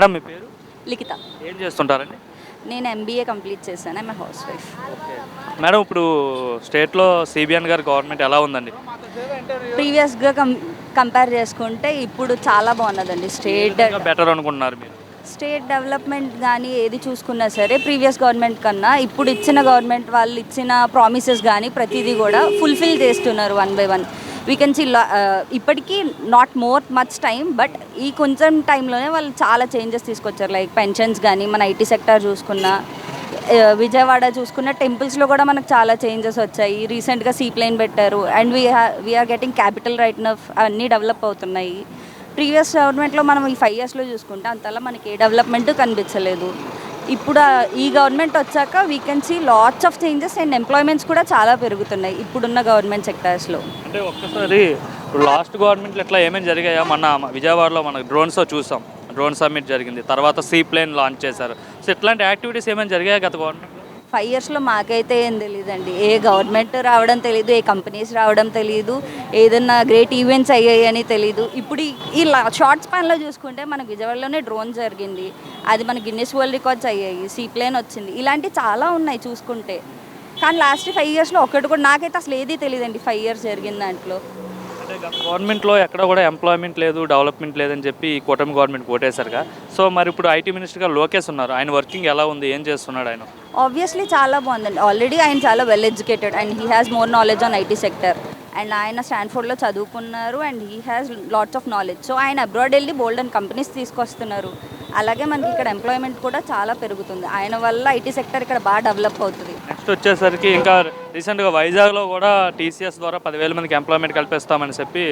Madam మీ పేరు? లిఖిత. ఏం చేస్తుంటారండి? నేను ఎంబీఏ కంప్లీట్ చేశాను. ఐమ్ హౌస్ వైఫ్ మేడం ఇప్పుడు స్టేట్లో సిబిఎన్ గారి గవర్నమెంట్ ఎలా ఉందండి? ప్రీవియస్గా కం కంపేర్ చేసుకుంటే ఇప్పుడు చాలా బాగున్నదండి. స్టేట్ బెటర్ అనుకుంటున్నారు మీరు? స్టేట్ డెవలప్మెంట్ కానీ ఏది చూసుకున్నా సరే ప్రీవియస్ గవర్నమెంట్ కన్నా ఇప్పుడు ఇచ్చిన గవర్నమెంట్ వాళ్ళు ఇచ్చిన ప్రామిసెస్ కానీ ప్రతిదీ కూడా ఫుల్ఫిల్ చేస్తున్నారు one by one. We can see ఇప్పటికీ not more much time but ఈ కొంచెం టైంలోనే వాళ్ళు చాలా చేంజెస్ తీసుకొచ్చారు. లైక్ పెన్షన్స్ కానీ మన ఐటీ సెక్టర్ చూసుకున్నా uh, విజయవాడ చూసుకున్న టెంపుల్స్లో కూడా మనకు చాలా చేంజెస్ వచ్చాయి. రీసెంట్గా సీప్లైన్ పెట్టారు. And we we are getting capital right enough అన్నీ డెవలప్ అవుతున్నాయి. ప్రీవియస్ గవర్నమెంట్లో మనం ఈ ఫైవ్ ఇయర్స్లో చూసుకుంటే అంతలా మనకి ఏ డెవలప్మెంట్ కనిపించలేదు. ఇప్పుడు ఈ గవర్నమెంట్ వచ్చాక we can see lots of changes and employments కూడా చాలా పెరుగుతున్నాయి ఇప్పుడున్న గవర్నమెంట్ సెక్టార్స్లో అంటే ఒక్కసారి లాస్ట్ గవర్నమెంట్లో ఎట్లా ఏమేమి జరిగాయో మన విజయవాడలో మన డ్రోన్స్ చూసాం. డ్రోన్ సమ్మిట్ జరిగింది. తర్వాత సీ ప్లేన్ లాంచ్ చేశారు. సో ఇట్లాంటి యాక్టివిటీస్ ఏమైనా జరిగాయి గత గవర్నమెంట్ ఫైవ్ ఇయర్స్లో మాకైతే ఏం తెలియదండి ఏ గవర్నమెంట్ రావడం తెలియదు ఏ కంపెనీస్ రావడం తెలియదు ఏదన్నా గ్రేట్ ఈవెంట్స్ అయ్యాయి అని తెలియదు ఇప్పుడు ఈ- షార్ట్ స్పాన్లో చూసుకుంటే మన విజయవాడలోనే డ్రోన్ జరిగింది. అది మన గిన్నెస్ వరల్డ్ రికార్డ్స్ అయ్యాయి సీప్లైన్ వచ్చింది. ఇలాంటివి చాలా ఉన్నాయి చూసుకుంటే. కానీ లాస్ట్ ఫైవ్ ఇయర్స్లో ఒకటి కూడా నాకైతే అసలు ఏది తెలియదండి ఫైవ్ ఇయర్స్ జరిగిన దాంట్లో. అంటే గవర్నమెంట్లో ఎక్కడ కూడా ఎంప్లాయ్మెంట్ లేదు డెవలప్మెంట్ లేదని చెప్పి ఈ కూటమి గవర్నమెంట్ కోటేశారుగా సో మరి ఇప్పుడు ఐటీ మినిస్టర్గా లోకేష్ ఉన్నారు. ఆయన వర్కింగ్ ఎలా ఉంది? ఏం చేస్తున్నాడు ఆయన? ఆబ్వియస్లీ చాలా బాగుందండి. ఆల్రెడీ ఆయన చాలా well educated and he has more knowledge on IT sector and ఆయన స్టాన్ఫోర్డ్లో చదువుకున్నారు and he has lots of knowledge so ఆయన అబ్రాడ్ వెళ్ళి బోల్డ్ అండ్ కంపెనీస్ తీసుకొస్తున్నారు. అలాగే మనకి ఇక్కడ ఎంప్లాయ్మెంట్ కూడా చాలా పెరుగుతుంది. ఆయన వల్ల ఐటీ సెక్టర్ ఇక్కడ బాగా డెవలప్ అవుతుంది. నెక్స్ట్ వచ్చేసరికి ఇంకా రీసెంట్గా వైజాగ్లో కూడా టీసీఎస్ ద్వారా పదివేల మందికి ఎంప్లాయ్మెంట్ కల్పిస్తామని చెప్పి